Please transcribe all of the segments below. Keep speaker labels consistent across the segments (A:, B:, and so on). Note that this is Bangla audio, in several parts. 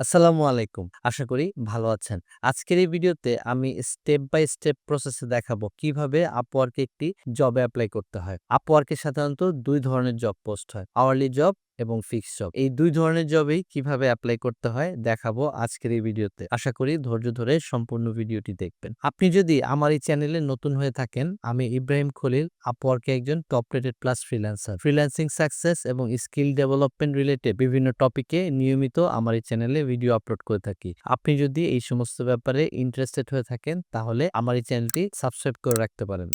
A: আসসালামু আলাইকুম। আশা করি ভালো আছেন। আজকের এই ভিডিওতে আমি স্টেপ বাই স্টেপ প্রসেসে দেখাবো কীভাবে আপওয়ার্কে একটি জবে অ্যাপ্লাই করতে হয়। আপওয়ার্কে সাধারণত দুই ধরনের জব পোস্ট হয়। আওয়ারলি জব এবং ফিক্সড জব। এই দুই ধরনের জবেই কীভাবে অ্যাপ্লাই করতে হয় দেখাবো আজকের এই ভিডিওতে। আশা করি ধৈর্য ধরে সম্পূর্ণ ভিডিওটি দেখবেন। আপনি যদি আমার এই চ্যানেলে নতুন হয়ে থাকেন, আমি ইব্রাহিম খলিল এ একজন top rated plus freelancer. Freelancing success এবং স্কিল ডেভেলপমেন্ট রিলেটেড বিভিন্ন টপিকে নিয়মিত আমার এই চ্যানেলে ভিডিও আপলোড করে থাকি। আপনি যদি এই সমস্ত ব্যাপারে ইন্টারেস্টেড হয়ে থাকেন তাহলে আমার এই চ্যানেলটি সাবস্ক্রাইব করে রাখতে পারেন।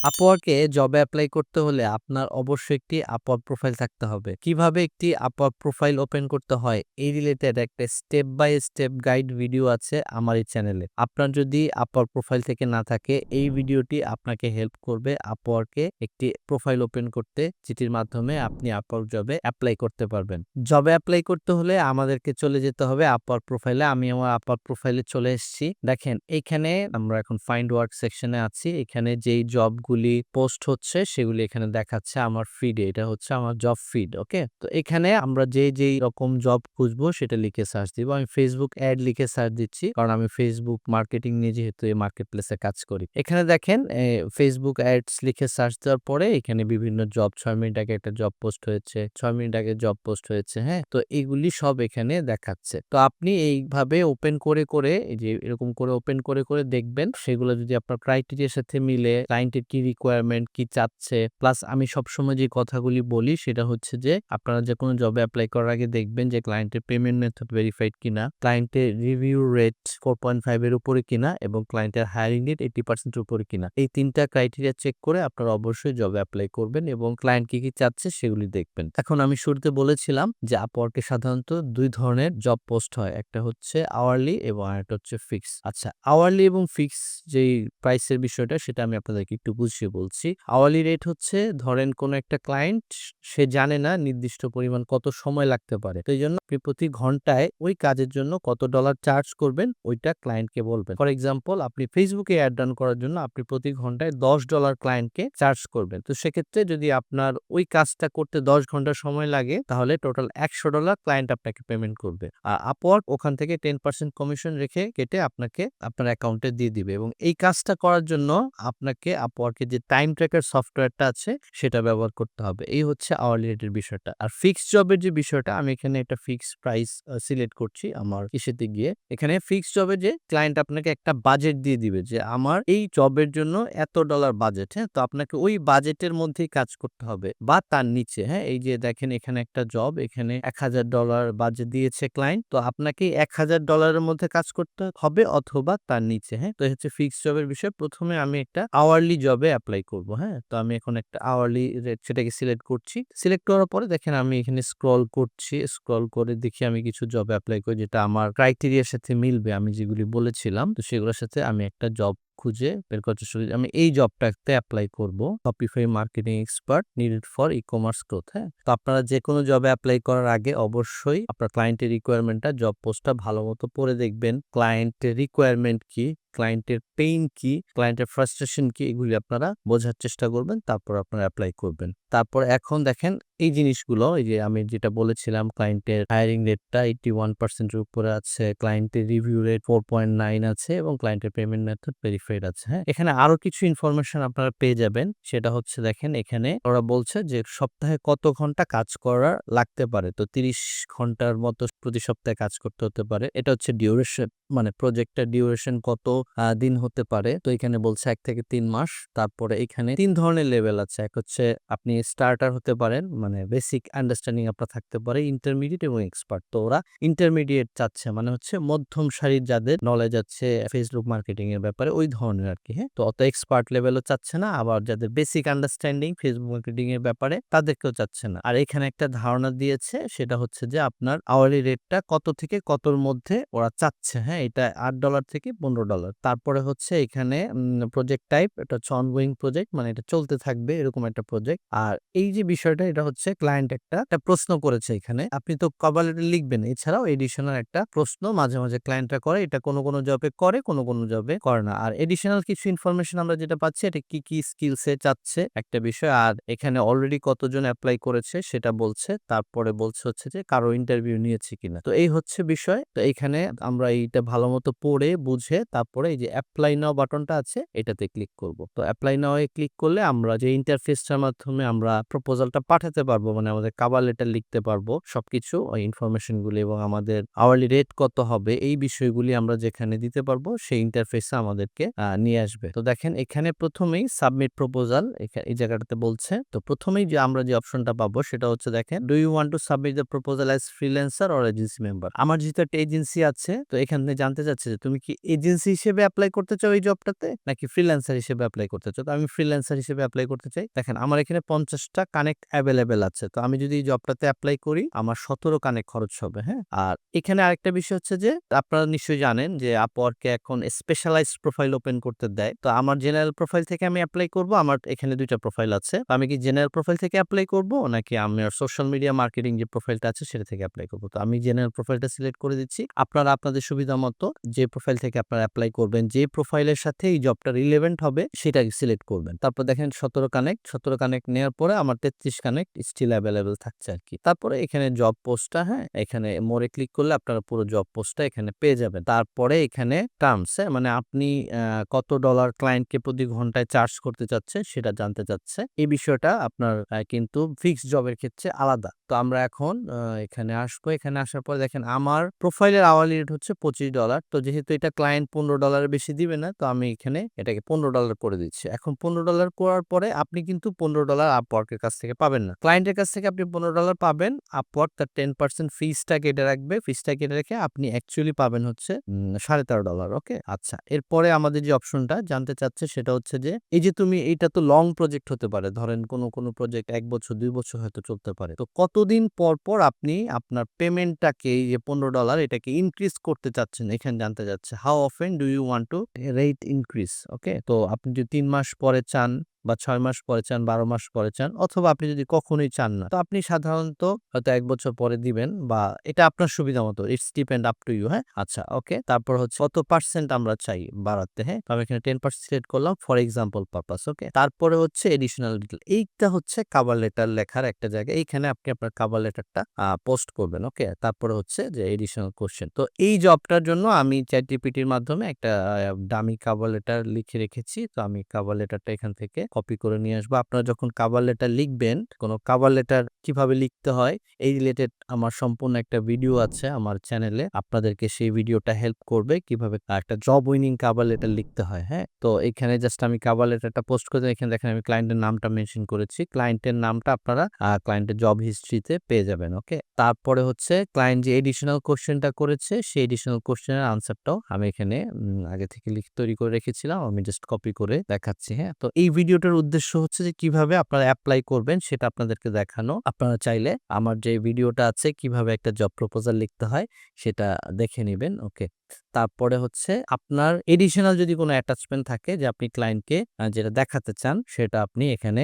A: এ জবে অ্যাপ্লাই করতে হলে আপনার অবশ্যই একটি Upwork প্রোফাইল থাকতে হবে। কীভাবে একটি প্রোফাইল ওপেন করতে হয়, এই রিলেটেড একটা step by step guide video আছে আমার এই চ্যানেলে। আপনার যদি Upwork প্রোফাইল থেকে না থাকে, এই ভিডিওটি আপনাকে হেল্প করবে এ একটি প্রোফাইল ওপেন করতে, যেটির মাধ্যমে আপনি Upwork জবে এপ্লাই করতে পারবেন। জবে এপ্লাই করতে হলে আমাদেরকে চলে যেতে হবে Upwork প্রোফাইলে। আমি আমার Upwork প্রোফাইলে চলে এসেছি। দেখেন, এইখানে আমরা এখন ফাইন্ড ওয়ার্ক সেকশনে আছি। এখানে যেই জবগুলি পোস্ট হচ্ছে, সেগুলি এখানে দেখাচ্ছে আমার ফিডে। এটা হচ্ছে আমার জব ফিড। ওকে? তো এখানে আমরা যে যেই রকম জব খুঁজবো সেটা লিখে সার্চ দিব। আমি ফেসবুক অ্যাড লিখে সার্চ দিচ্ছি। কারণ আমি ফেসবুক মার্কেটিং নিয়ে যেহেতু এই মার্কেট প্লেসে কাজ করি। এখানে দেখেন ফেসবুক অ্যাডস লিখে সার্চ দেওয়ার পরে এখানে বিভিন্ন জব ছয় মিনিট আগে একটা জব পোস্ট হয়েছে। ছয় মিনিট আগে জব পোস্ট হয়েছে। হ্যাঁ? তো এগুলি সব এখানে দেখাচ্ছে। তো আপনি এইভাবে ওপেন করে, করে যে এরকম করে ওপেন করে, করে দেখবেন সেগুলো যদি আপনার ক্রাইটেরিয়ার সাথে মিলে, ক্লায়েন্টের কি রিকোয়ারমেন্ট, কি চাচ্ছে, প্লাস আমি সবসময় যে কথাগুলি বলি সেটা হচ্ছে যে আপনারা যেকোনো জবে এপ্লাই করার আগে দেখবেন যে ক্লায়েন্টের পেমেন্ট মেথড ভেরিফাইড কিনা, ক্লায়েন্টের রিভিউ রেট 4.5 এর উপরে কিনা এবং ক্লায়েন্টের হায়ারিং রেট 80% এর উপরে কিনা। এই ৩ টা ক্রাইটেরিয়া চেক করে আপনারা অবশ্যই জবে অ্যাপ্লাই করবেন এবং ক্লায়েন্ট কি, কি চাচ্ছে সেগুলি দেখবেন। এখন আমি শুরুতে বলেছিলাম যে এ সাধারণত দুই ধরনের জব পোস্ট হয়। একটা হচ্ছে আওয়ারলি এবং আরেকটা হচ্ছে ফিক্স। আচ্ছা আওয়ারলি এবং ফিক্স যেই প্রাইসের বিষয়টা সেটা আমি আপনাদেরকে একটু বুঝিয়ে বলছি। আওয়ারলি রেট হচ্ছে ধরেন কোন একটা ক্লায়েন্ট সে জানে না নির্দিষ্ট পরিমাণ কত সময় লাগতে পারে। তো এইজন্য আপনি প্রতি ঘন্টায় ওই কাজের জন্য কত ডলার চার্জ করবেন, ওইটা ক্লায়েন্টকে বলবেন। ফর এক্সাম্পল আপনি ফেসবুকে অ্যাড এড রান করার জন্য আপনি প্রতি ঘন্টায় ১০ ডলার ক্লায়েন্টকে চার্জ করবেন। তো সেক্ষেত্রে যদি আপনার ওই কাজটা করতে ১০ ঘণ্টা সময় লাগে, তাহলে টোটাল ১০০ ডলার ক্লায়েন্ট আপনাকে পেমেন্ট করবে। আর Upwork ওখান থেকে 10% কমিশন রেখে কেটে আপনাকে আপনার অ্যাকাউন্টে দিয়ে দিবে এবং এই কাজটা করার জন্য আপনাকে এর যে টাইম ট্র্যাকার সফটওয়্যারটা আছে, সেটা ব্যবহার করতে হবে। এই হচ্ছে আওয়ার রেটের বিষয়টা। আর ফিক্সড জবের যে বিষয়টা, আমি এখানে একটা ফিক্সড প্রাইস সিলেক্ট করছি আমার ইসেতে গিয়ে। এখানে ফিক্সড জবে যে ক্লায়েন্ট আপনাকে একটা বাজেট দিয়ে দিবে যে, আমার এই জবের জন্য এত ডলার বাজেট। হ্যাঁ? তো আপনাকে ওই বাজেটের মধ্যেই কাজ করতে হবে বা তার নিচে। হ্যাঁ? এই যে দেখেন এখানে একটা জব এখানে ১০০০ ডলার বাজেট দিয়েছে ক্লায়েন্ট। তো আপনাকে ১০০০ ডলারের মধ্যে কাজ করতে হবে অথবা তার নিচে। হ্যাঁ? তো হচ্ছে ফিক্সড জবের বিষয়। প্রথমে আমি একটা আওয়ারলি জবে অ্যাপ্লাই করব। হ্যাঁ? তো আমি এখন একটা আওয়ারলি রেট সেটাকে সিলেক্ট করছি। সিলেক্ট করার পরে দেখেন আমি এখানে স্ক্রল করছি। স্ক্রল করে দেখি আমি কিছু জব অ্যাপ্লাই করি যেটা আমার ক্রাইটেরিয়ার সাথে মিলবে আমি যেগুলি বলেছিলাম। তো সেগুলোর সাথে আমি একটা জব খুঁজে বের করার চেষ্টা করি। আমি এই জবটাতে এপ্লাই করব। Shopify marketing expert needed for e-commerce growth. হ্যাঁ? তো আপনারা যেকোনো জবে অ্যাপ্লাই করার আগে অবশ্যই আপনার ক্লায়েন্টের রিকোয়ারমেন্টটা জব পোস্টটা ভালো মতো পড়ে দেখবেন। ক্লায়েন্টের রিকোয়ারমেন্ট কি, ক্লায়েন্টের পেইন কি, ক্লায়েন্টের ফ্রাস্ট্রেশন কি এগুলি আপনারা বোঝার চেষ্টা করবেন। তারপর আপনারা অ্যাপ্লাই করবেন। তারপর এখন দেখেন এই জিনিসগুলো এই যে আমি যেটা বলেছিলাম ক্লায়েন্টের হায়ারিং রেটটা 81% এর উপরে আছে, ক্লায়েন্টের রিভিউ রেট 4.9 আছে এবং ক্লায়েন্টের পেমেন্ট মেথড ভেরিফাইড আছে। হ্যাঁ? এখানে আরও কিছু ইনফরমেশন আপনারা পেয়ে যাবেন। সেটা হচ্ছে দেখেন এখানে ওরা বলছে যে সপ্তাহে কত ঘণ্টা কাজ করা লাগতে পারে। তো ৩০ ঘণ্টার মতো প্রতি সপ্তাহে কাজ করতে হতে পারে। এটা হচ্ছে ডিউরেশন মানে প্রজেক্টটার ডিউরেশন কত দিন হতে পারে। তো এখানে বলছে ১ থেকে ৩ মাস। তারপরে এখানে ৩ ধরনের লেভেল আছে। এক হচ্ছে আপনি স্টার্টার হতে পারেন মানে বেসিক আন্ডারস্ট্যান্ডিং আপনার থাকতে পারে, ইন্টারমিডিয়েট এবং এক্সপার্ট। তো ওরা ইন্টারমিডিয়েট চাচ্ছে মানে হচ্ছে মধ্যম সারির যাদের নলেজ আছে ফেসবুক মার্কেটিং এর ব্যাপারে ওই ধরনের আর কি হ্যাঁ? তো অত এক্সপার্ট লেভেলও চাচ্ছে না আবার যাদের বেসিক আন্ডারস্ট্যান্ডিং ফেসবুক মার্কেটিং এর ব্যাপারে তাদেরকেও চাচ্ছে না। আর এখানে একটা ধারণা দিয়েছে সেটা হচ্ছে যে আপনার আওয়ারলি রেটটা কত থেকে কতর মধ্যে ওরা চাচ্ছে। হ্যাঁ? এটা আট ডলার থেকে ১৫ ডলার। তারপরে হচ্ছে এখানে প্রজেক্ট টাইপ এটা হচ্ছে অনগোয়িং প্রজেক্ট মানে এটা চলতে থাকবে এরকম একটা প্রজেক্ট। আর এই যে বিষয়টা এটা হচ্ছে ক্লায়েন্ট একটা, একটা প্রশ্ন করেছে এখানে। আপনি তো কভার লেটার লিখবেন। এছাড়াও এডিশনাল একটা প্রশ্ন মাঝে, মাঝে ক্লায়েন্টরা করে। এটা কোনো কোনো জবে করে, কোনো কোনো জবে করে না। আর এডিশনাল কিছু ইনফরমেশন আমরা যেটা পাচ্ছি, এটা কি কি স্কিলসে চাচ্ছে একটা বিষয়। আর এখানে অলরেডি কতজন অ্যাপ্লাই করেছে সেটা বলছে। তারপরে বলছে হচ্ছে যে, কারও ইন্টারভিউ নিয়েছে কিনা। তো এই হচ্ছে বিষয়। তো এখানে আমরা এইটা ভালো মতো পড়ে, বুঝে, তারপরে এই যে অ্যাপ্লাই নাও বাটনটা আছে, এটাতে ক্লিক করব। তো অ্যাপ্লাই নাও এ ক্লিক করলে আমরা যে ইন্টারফেসটার মাধ্যমে আমরা প্রপোজালটা পাঠাতে পারব মানে আমাদের কাবার লেটার লিখতে পারব, সবকিছু, ওই ইনফরমেশন গুলি এবং আমাদের আওয়ারলি রেট কত হবে, এই বিষয়গুলি আমরা যেখানে দিতে পারব, সেই ইন্টারফেসে আমাদেরকে নিয়ে আসবে। তো দেখেন এখানে প্রথমেই সাবমিট প্রপোজাল এই জায়গাটাতে বলছে। তো প্রথমেই যে আমরা যে অপশনটা পাবো সেটা হচ্ছে দেখেন do you want to submit the proposal as freelancer or agency member আমার যেহেতু একটা এজেন্সি আছে, তো এখানে জানতে চাচ্ছে যে তুমি কি এজেন্সি হিসেবে অ্যাপ্লাই করতে চাও এই জবটাতে নাকি ফ্রিল্যান্সার হিসেবে অ্যাপ্লাই করতে চাও? তো আমি ফ্রিল্যান্সার হিসেবে অ্যাপ্লাই করতে চাই। দেখেন আমার এখানে পঞ্চাশটা কানেক্ট অ্যাভেলেবেল আছে। তো আমি যদি এই জবটাতে অ্যাপ্লাই করি, আমার সতেরো কানেক্ট খরচ হবে হ্যাঁ? আর এখানে আরেকটা বিষয় হচ্ছে যে, আপনারা নিশ্চয়ই জানেন যে আপওয়ার্কে এখন স্পেশালাইজড প্রোফাইল ওপেন করতে দেয়। তো আমার জেনারেল প্রোফাইল থেকে আমি অ্যাপ্লাই করব, আমার এখানে দুইটা প্রোফাইল আছে। আমি কি জেনারেল প্রোফাইল থেকে অ্যাপ্লাই করব, নাকি আমার সোশ্যাল মিডিয়া মার্কেটিং যে প্রোফাইলটা আছে, সেটা থেকে অ্যাপ্লাই করব? তো আমি জেনারেল প্রোফাইলটা সিলেক্ট করে দিচ্ছি। আপনারা আপনাদের সুবিধা মতো যে প্রোফাইল থেকে আপনারা অ্যাপ্লাই করবেন, যে প্রোফাইলের সাথে এই জবটা রিলেভেন্ট হবে সেটাকে সিলেক্ট করবেন। তারপর দেখেন সতেরো কানেক্ট সতেরো কানেক্ট নেওয়ার পরে আমার তেত্রিশ কানেক্ট স্টিল অ্যাভেলেবেল থাকছে আর কি। তারপরে এখানে জব পোস্টটা হ্যাঁ এখানে মোড়ে ক্লিক করলে আপনারা পুরো জব পোস্টটা এখানে পেয়ে যাবেন। তারপরে এখানে টার্মস হ্যাঁ মানে আপনি কত ডলার ক্লায়েন্টকে প্রতি ঘন্টায় চার্জ করতে চাচ্ছে সেটা জানতে চাচ্ছে। এই বিষয়টা আপনার কিন্তু ফিক্সড জবের ক্ষেত্রে আলাদা। তো আমরা এখন এখানে আসব। এখানে আসার পর দেখেন আমার প্রোফাইলের আওয়ারলি রেট হচ্ছে পঁচিশ ডলার তো যেহেতু এটা ক্লায়েন্ট পনেরো ডলারের বেশি দিবে না, তো আমি এখানে এটাকে পনেরো ডলার করে দিচ্ছি। এখন পনেরো ডলার করার পরে আপনি কিন্তু পনেরো ডলার আপওয়ার্কের কাছ থেকে পাবেন না। ক্লায়েন্টের কাছ থেকে আপনি পনেরো ডলার পাবেন আপওয়ার্ক তার টেন পার্সেন্ট ফিজটা কেটে রাখবে। ফিজটা কেটে রেখে আপনি অ্যাকচুয়ালি পাবেন হচ্ছে সাড়ে তেরো ডলার ওকে আচ্ছা এরপরে আমাদের যে অপশনটা জানতে চাচ্ছে সেটা হচ্ছে যে, এই যে তুমি, এইটা তো লং প্রজেক্ট হতে পারে। ধরেন কোনো কোনো প্রজেক্ট এক বছর, দুই বছর হয়তো চলতে পারে। তো কতদিন পর পর আপনি আপনার পেমেন্টটাকে এই যে পনেরো ডলার এটাকে ইনক্রিজ করতে চাচ্ছেন, এখানে জানতে চাচ্ছে how often do you want to rate increase okay তো আপনি যদি তিন মাস পরে চান বা ছয় মাস পরে চান, বারো মাস পরে চান অথবা আপনি যদি কখনোই চান না, তো আপনি সাধারণত হয়তো এক বছর পরে দিবেন বা এটা আপনার সুবিধা মতো, it's depend up to you হ্যাঁ? আচ্ছা ওকে, তারপর হচ্ছে কত পার্সেন্ট আমরা চাই বাড়াতে হ্যাঁ? আমি এখানে টেন পার্সেন্ট সিলেক্ট করলাম ফর এক্সাম্পল পারপাস, ওকে? তারপরে হচ্ছে এডিশনাল ডিটেল এইটা হচ্ছে কাভার লেটার লেখার একটা জায়গা এইখানে আপনি আপনার কাভার লেটারটা পোস্ট করবেন, ওকে? তারপরে হচ্ছে যে এডিশনাল কোশ্চেন তো এই জবটার জন্য আমি চ্যাট জিপিটির মাধ্যমে একটা দামি কাভার লেটার লিখে রেখেছি, তো আমি কাভার লেটারটা এখান থেকে কপি করে নিয়ে আসব। আপনারা যখন কাভার লেটার লিখবেন, কোনো কাভার লেটার কীভাবে লিখতে হয়, এই রিলেটেড আমার সম্পূর্ণ একটা ভিডিও আছে আমার চ্যানেলে আপনাদেরকে সেই ভিডিওটা হেল্প করবে কীভাবে একটা জব উইনিং কাভার লেটার লিখতে হয় হ্যাঁ? তো এখানে জাস্ট আমি কাভার লেটারটা পোস্ট করে এখানে দেখেন আমি ক্লায়েন্টের নামটা মেনশন করেছি। ক্লায়েন্টের নামটা আপনারা ক্লায়েন্টের জব হিস্ট্রিতে পেয়ে যাবেন ওকে তারপরে হচ্ছে ক্লায়েন্ট যে এডিশনাল কোশ্চেনটা করেছে, সেই এডিশনাল কোশ্চেনের আনসারটাও আমি এখানে আগে থেকে লিখ, তৈরি করে রেখেছিলাম। আমি জাস্ট কপি করে দেখাচ্ছি হ্যাঁ? তো এই ভিডিওটার উদ্দেশ্য হচ্ছে যে, কীভাবে আপনারা অ্যাপ্লাই করবেন সেটা আপনাদেরকে দেখানো। আপনারা চাইলে আমার যে ভিডিওটা আছে, কীভাবে একটা জব প্রপোজাল লিখতে হয়, সেটা দেখে নেবেন ওকে তারপরে হচ্ছে আপনার এডিশনাল যদি কোনো অ্যাটাচমেন্ট থাকে যে আপনি ক্লায়েন্টকে যেটা দেখাতে চান, সেটা আপনি এখানে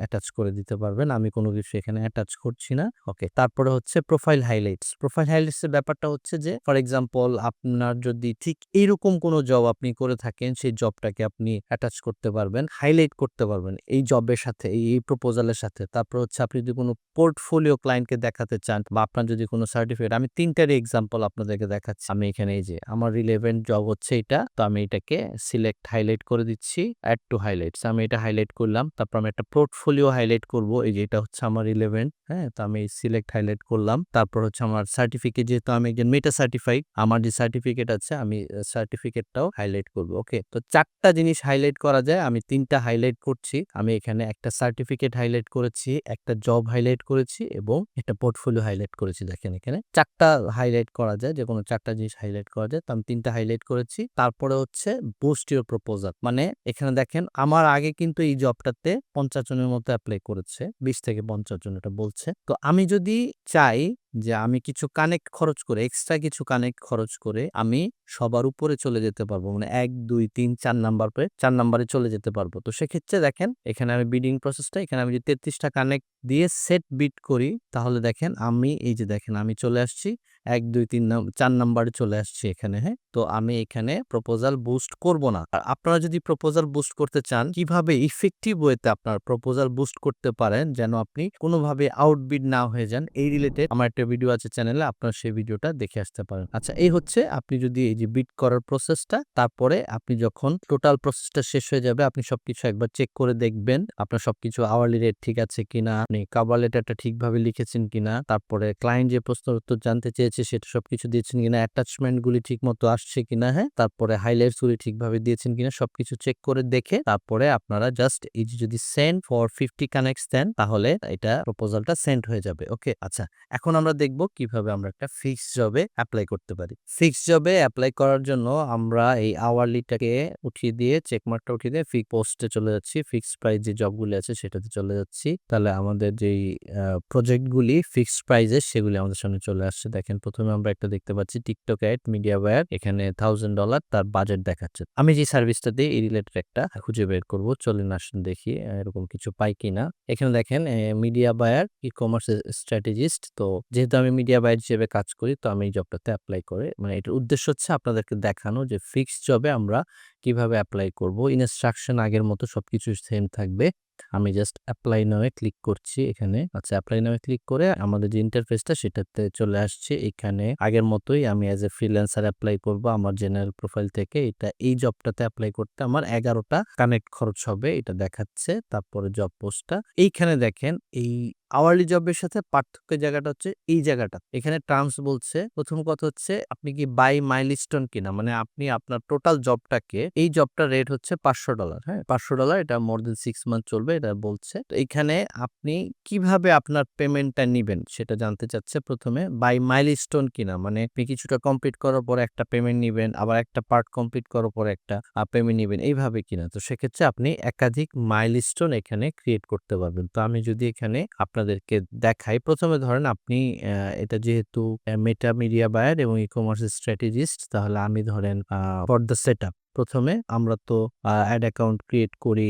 A: অ্যাটাচ করে দিতে পারবেন। আমি কোনো কিছু এখানে অ্যাটাচ করছি না। ওকে তারপরে হচ্ছে প্রোফাইল হাইলাইটস প্রোফাইল হাইলাইটস এর ব্যাপারটা হচ্ছে যে ফর এক্সাম্পল আপনার যদি ঠিক এইরকম কোনো জব আপনি করে থাকেন, সেই জবটাকে আপনি অ্যাটাচ করতে পারবেন হাইলাইট করতে পারবেন এই জবের সাথে, এই প্রপোজালের সাথে। তারপর হচ্ছে আপনি যদি কোনো পোর্টফোলিও ক্লায়েন্টকে দেখাতে চান বা আপনার যদি কোনো সার্টিফিকেট আমি তিনটারই এক্সাম্পল আপনাদেরকে দেখাচ্ছি। আমি এখানে এই যে, আমার রিলেভেন্ট জব হচ্ছে এটা। তো আমি এটাকে সিলেক্ট হাইলাইট করে দিচ্ছি অ্যাড টু হাইলাইটস আমি এটা হাইলাইট করলাম, তারপর আমি একটা পোর্টফোলিও হাইলাইট করব। এই যে এটা হচ্ছে আমার রিলেভেন্ট হ্যাঁ? তো আমি সিলেক্ট হাইলাইট করলাম। তারপর হচ্ছে আমার সার্টিফিকেট যেহেতু আমি একজন মেটা সার্টিফাইড আমার যে সার্টিফিকেট আছে, আমি সার্টিফিকেটটাও হাইলাইট করব। ওকে? তো চারটা জিনিস হাইলাইট করা যায়। আমি তিনটা হাইলাইট করছি। আমি এখানে একটা সার্টিফিকেট হাইলাইট করেছি, একটা জব হাইলাইট করেছি এবং একটা পোর্টফোলিও হাইলাইট করেছি। দেখেন এখানে চারটা হাইলাইট করা যায়। যে কোনো চারটা জিনিস হাইলাইট করা যায়। তো আমি তিনটা হাইলাইট করেছি। তারপরে হচ্ছে বুস্ট ইউর প্রপোজাল মানে এখানে দেখেন আমার আগে কিন্তু এই জবটাতে পঞ্চাশ জনের মতো অ্যাপ্লাই করেছে, বিশ থেকে পঞ্চাশ জন এটা বলছে। তো আমি যদি চাই যে আমি কিছু কানেক্ট খরচ করে এক্সট্রা কিছু কানেক্ট খরচ করে আমি সবার উপরে চলে যেতে পারব মানে এক, দুই, তিন, চার নাম্বার পরে চার নাম্বারে চলে যেতে পারব। তো সেক্ষেত্রে দেখেন এখানে আমি বিডিং প্রসেসটা এখানে আমি যদি তেত্রিশটা কানেক্ট দিয়ে সেট বিট করি, তাহলে দেখেন আমি এই যে দেখেন আমি চলে আসছি। এক, দুই, তিন চার নাম্বারে চলে আসছি এখানে হ্যাঁ? তো আমি এখানে প্রপোজাল বুস্ট করব না। আর আপনারা যদি প্রপোজাল বুস্ট করতে চান, কীভাবে ইফেক্টিভ ওয়েতে আপনার প্রপোজাল বুস্ট করতে পারেন যেন আপনি কোনোভাবে আউটবিট না হয়ে যান, এই রিলেটেড আমার একটা ভিডিও আছে চ্যানেলে আপনারা সেই ভিডিওটা দেখে আসতে পারেন। আচ্ছা এই হচ্ছে আপনি যদি এই যে বিট করার প্রসেসটা তারপরে আপনি যখন টোটাল প্রসেসটা শেষ হয়ে যাবে, আপনি সবকিছু একবার চেক করে দেখবেন, আপনার সবকিছু আওয়ারলি রেট ঠিক আছে কিনা, আপনি কাভার লেটারটা ঠিকভাবে লিখেছেন কিনা, তারপরে ক্লায়েন্ট যে প্রশ্ন উত্তর জানতে চেয়েছে সেটা সব কিছু দিয়েছেন কিনা অ্যাটাচমেন্টগুলি ঠিক মতো আসছে কিনা হ্যাঁ? তারপরে হাইলাইটস গুলি ঠিকভাবে দিয়েছেন কিনা, সবকিছু চেক করে দেখে তারপরে আপনারা জাস্ট এই যে যদি send for fifty connects then, তাহলে এটা প্রপোজালটা সেন্ড হয়ে যাবে ওকে আচ্ছা এখন আমরা দেখব কীভাবে আমরা একটা ফিক্স জবে অ্যাপ্লাই করতে পারি। ফিক্স জবে অ্যাপ্লাই করার জন্য আমরা এই আওয়ারলিটাকে উঠিয়ে দিয়ে চেকমার্কটা উঠিয়ে দিয়ে ফিক পোস্টে চলে যাচ্ছি ফিক্সড প্রাইস যে জবগুলি আছে সেটাতে চলে যাচ্ছি। তাহলে আমাদের যেই প্রজেক্টগুলি ফিক্সড প্রাইজের সেগুলি আমাদের সামনে চলে আসছে, দেখেন। প্রথমে আমরা একটা দেখতে পাচ্ছি টিকটক অ্যাড মিডিয়া বায়ার এখানে থাউজেন্ড ডলার তার বাজেট দেখাচ্ছে। আমি যে সার্ভিসটা দিই এই রিলেটেড একটা খুঁজে বের করব, চলেন আসুন দেখি এরকম কিছু পাই কিনা। এখানে দেখেন media buyer e commerce strategist তো যেহেতু আমি মিডিয়া বায়ার হিসেবে কাজ করি, তো আমি এই জবটাতে অ্যাপ্লাই করে মানে এটার উদ্দেশ্য হচ্ছে আপনাদেরকে দেখানো যে ফিক্সড জবে আমরা কীভাবে অ্যাপ্লাই করব। ইনস্ট্রাকশন আগের মতো সবকিছু সেম থাকবে। আমি জাস্ট অ্যাপ্লাই নামে ক্লিক করছি এখানে। আচ্ছা অ্যাপ্লাই নামে ক্লিক করে আমাদের যে ইন্টারফেসটা সেটাতে চলে আসছে। এখানে আগের মতোই আমি অ্যাজ এ ফ্রিল্যান্সার অ্যাপ্লাই করব আমার জেনারেল প্রোফাইল থেকে। এটা এই জবটাতে অ্যাপ্লাই করতে আমার এগারোটা কানেক্ট খরচ হবে, এটা দেখাচ্ছে। তারপরে জব পোস্টটা এইখানে দেখেন, এই আওয়ারলি জবের সাথে পার্থক্যের জায়গাটা হচ্ছে এই জায়গাটা। এখানে টার্মস বলছে, প্রথম কথা হচ্ছে আপনি কি বাই মাইলস্টোন কিনা মানে আপনি আপনার টোটাল জবটাকে এই জবটার রেট হচ্ছে পাঁচশো ডলার হ্যাঁ? পাঁচশো ডলার এটা মোর দেন সিক্স মান্থ চলবে, এটা বলছে। তো এখানে আপনি কীভাবে আপনার পেমেন্টটা নিবেন সেটা জানতে চাচ্ছে প্রথমে বাই মাইলস্টোন কিনা মানে আপনি কিছুটা কমপ্লিট করার পরে একটা পেমেন্ট নিবেন, আবার একটা পার্ট কমপ্লিট করার পরে একটা পেমেন্ট নিবেন, এইভাবে কিনা। তো সেক্ষেত্রে আপনি একাধিক মাইলস্টোন এখানে ক্রিয়েট করতে পারবেন। তো আমি যদি এখানে আপনাদেরকে দেখাই। প্রথমে ধরেন আপনি এটা যেহেতু মেটা মিডিয়া বায়ার এবং ই কমার্স স্ট্র্যাটেজিস্ট তাহলে আমি ধরেন ফর দ্য সেট প্রথমে আমরা তো অ্যাড অ্যাকাউন্ট ক্রিয়েট করি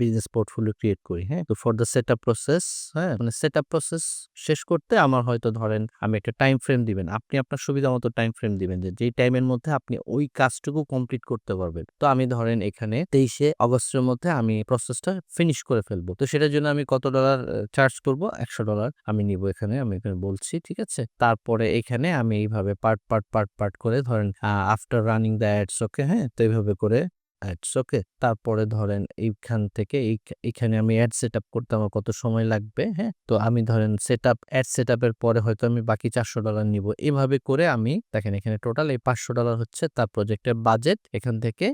A: বিজনেস পোর্টফোলিও ক্রিয়েট করি হ্যাঁ? তো for the set up process হ্যাঁ? মানে সেট আপ প্রসেস শেষ করতে আমার হয়তো ধরেন আমি একটা টাইম ফ্রেম দিবেন। আপনি আপনার সুবিধা মতো টাইম ফ্রেম দিবেন যে, যেই টাইমের মধ্যে আপনি ওই কাজটুকু কমপ্লিট করতে পারবেন। তো আমি ধরেন এখানে তেইশে অগস্টের মধ্যে আমি প্রসেসটা ফিনিশ করে ফেলব। তো সেটার জন্য আমি কত ডলার চার্জ করব? একশো ডলার আমি নিব এখানে, আমি এখানে বলছি, ঠিক আছে? তারপরে এখানে আমি এইভাবে পার্ট পার্ট পার্ট পার্ট করে ধরেন after running the ads okay হ্যাঁ? তো এইভাবে করে অ্যাডস ওকে তারপরে ধরেন এইখান থেকে এই- এইখানে আমি অ্যাড সেট আপ করতে আমার কত সময় লাগবে? হ্যাঁ তো আমি ধরেন সেট আপ অ্যাড সেট আপের পরে হয়তো আমি বাকি চারশো ডলার নিব। এভাবে করে আমি, দেখেন এখানে টোটাল এই পাঁচশো ডলার হচ্ছে তার প্রজেক্টের বাজেট এখান থেকে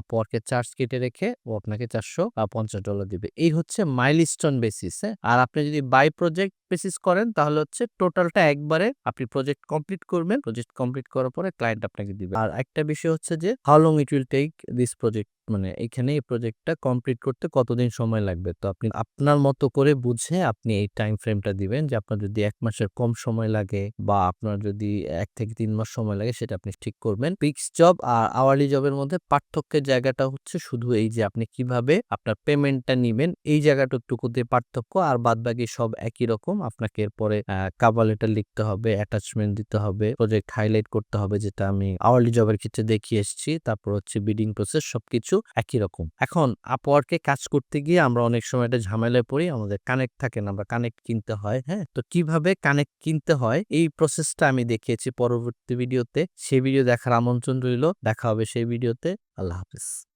A: আপওয়ার্কের চার্জ কেটে রেখে ও আপনাকে চারশো পঞ্চাশ ডলার দিবে। এই হচ্ছে মাইলস্টোন বেসিস হ্যাঁ? আর আপনি যদি বাই প্রজেক্ট বেসিস করেন, তাহলে হচ্ছে টোটালটা একবারে আপনি প্রজেক্ট কমপ্লিট করবেন। প্রজেক্ট কমপ্লিট করার পরে ক্লায়েন্ট আপনাকে দিবে। আর একটা বিষয় হচ্ছে যে how long it will take this project মানে এখানে এই প্রজেক্টটা কমপ্লিট করতে কতদিন সময় লাগবে? তো আপনি আপনার মতো করে বুঝে আপনি এই টাইম ফ্রেমটা দিবেন যে আপনার যদি এক মাসের কম সময় লাগে বা আপনার যদি এক থেকে তিন মাস সময় লাগে সেটা আপনি ঠিক করবেন। ফিক্স জব আর আওয়ারলি জবের মধ্যে পার্থক্যের জায়গাটা হচ্ছে শুধু এই যে আপনি কীভাবে আপনার পেমেন্টটা নিবেন, এই জায়গাটুকুতে পার্থক্য আর বাদ বাকি সব একই রকম। আপনাকে এরপরে কাভার লেটার লিখতে হবে অ্যাটাচমেন্ট দিতে হবে প্রজেক্ট হাইলাইট করতে হবে, যেটা আমি আওয়ারলি জবের ক্ষেত্রে দেখিয়ে এসেছি। তারপর হচ্ছে বিডিং প্রসেস সবকিছু একই রকম। এখন আপওয়ার্কে কাজ করতে গিয়ে আমরা অনেক সময় একটা ঝামেলায় পড়ি, আমাদের কানেক্ট থাকে না, আমরা কানেক্ট কিনতে হয় হ্যাঁ? তো কীভাবে কানেক্ট কিনতে হয়, এই প্রসেসটা আমি দেখিয়েছি পরবর্তী ভিডিওতে সেই ভিডিও দেখার আমন্ত্রণ রইল, দেখা হবে সেই ভিডিওতে আল্লাহ হাফিজ।